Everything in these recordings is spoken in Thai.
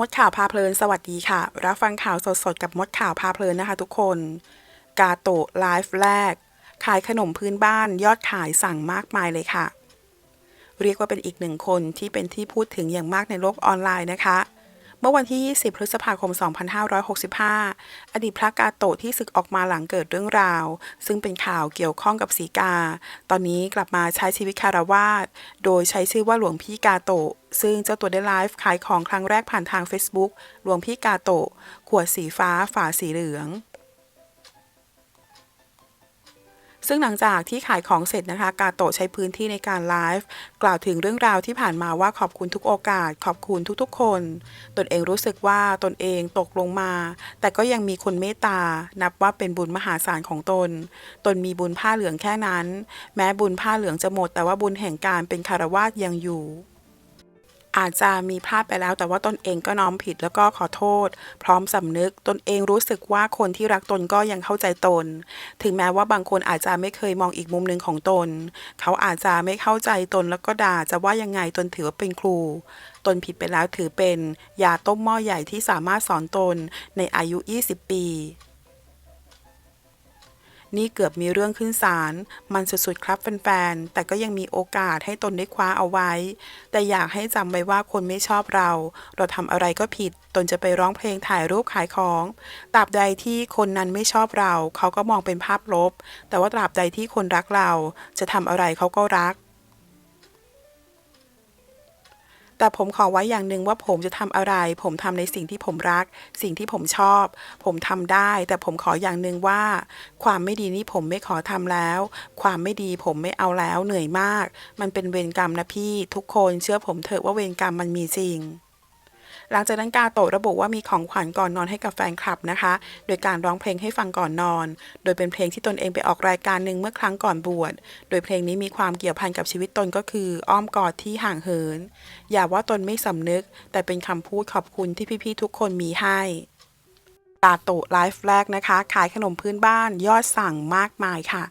มดข่าวพาเพลิน สวัสดีค่ะ รับฟังข่าวสดๆ กับมดข่าวพาเพลินนะคะ ทุกคน กาโตะไลฟ์แรก ขายขนมพื้นบ้านยอดขายสั่งมากมายเลยค่ะ เรียกว่าเป็นอีกหนึ่งคนที่เป็นที่พูดถึงอย่างมากในโลกออนไลน์นะคะ มื่อวันที่ 20 พฤษภาคม 2565 อดีตพระกาโตะที่ศึกออกมาหลังเกิดเรื่องราว ซึ่งเป็นข่าวเกี่ยวข้องกับสีกา ตอนนี้กลับมาใช้ชีวิตคารวาสโดยใช้ชื่อว่าหลวงพี่กาโตะซึ่งเจ้าตัวได้ไลฟ์ขายของครั้งแรกผ่านทาง Facebook หลวงพี่กาโตะขวดสีฟ้าฝาสีเหลือง ซึ่งหลังจากที่ขายของเสร็จนะคะ กาโตะใช้พื้นที่ในการไลฟ์กล่าวถึงเรื่องราวที่ผ่านมาว่าขอบคุณทุกโอกาส ขอบคุณทุกๆ คน ตนเองรู้สึกว่าตนเองตกลงมา แต่ก็ยังมีคนเมตตา นับว่าเป็นบุญมหาศาลของตน ตนมีบุญผ้าเหลืองแค่นั้น แม้บุญผ้าเหลืองจะหมด แต่ว่าบุญแห่งการเป็นคารวาสยังอยู่ อาจจะมีพลาดไปแล้ว แต่ว่าตนเองก็น้อมผิดแล้วก็ขอโทษ พร้อมสำนึก ตนเองรู้สึกว่าคนที่รักตนก็ยังเข้าใจตน ถึงแม้ว่าบางคนอาจจะไม่เคยมองอีกมุมหนึ่งของตน เขาอาจจะไม่เข้าใจตนแล้วก็ด่าจะว่ายังไงตนถือว่าเป็นครู ตนผิดไปแล้วถือเป็นยาต้มหม้อใหญ่ที่สามารถสอนตนในอายุ 20 ปี นี่เกือบมีเรื่องขึ้นศาล มันสุดๆครับแฟนๆ แต่ก็ยังมีโอกาสให้ตนได้คว้าเอาไว้ แต่อยากให้จำไว้ว่าคนไม่ชอบเรา เราทำอะไรก็ผิด ตนจะไปร้องเพลงถ่ายรูปขายของ ตราบใดที่คนนั้นไม่ชอบเรา เขาก็มองเป็นภาพลบ แต่ว่าตราบใดที่คนรักเรา จะทำอะไรเขาก็รัก แต่ผมขอไว้อย่างหนึ่งว่าผมจะทำอะไร ผมทำในสิ่งที่ผมรัก สิ่งที่ผมชอบ ผมทำได้ แต่ผมขออย่างหนึ่งว่า ความไม่ดีนี่ผมไม่ขอทำแล้ว ความไม่ดีผมไม่เอาแล้วเหนื่อยมาก มันเป็นเวรกรรมนะพี่ ทุกคนเชื่อผมเถอะว่าเวรกรรมมันมีจริง หลังจากนั้นกาโตะระบุว่ามีของขวัญก่อนนอนให้กับแฟนคลับนะคะ โดยการร้องเพลงให้ฟังก่อนนอน โดยเป็นเพลงที่ตนเองไปออกรายการหนึ่งเมื่อครั้งก่อนบวช โดยเพลงนี้มีความเกี่ยวพันกับชีวิตตนก็คือ อ้อมกอดที่ห่างเหิน อย่าว่าตนไม่สำนึก แต่เป็นคำพูดขอบคุณที่พี่ๆทุกคนมีให้กาโตะไลฟ์แรกนะคะ ขายขนมพื้นบ้านยอดสั่งมากมายค่ะ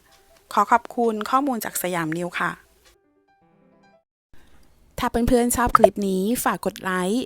ขอขอบคุณข้อมูลจากสยามนิวค่ะ ถ้าเพื่อนๆชอบคลิปนี้ฝากกดไลค์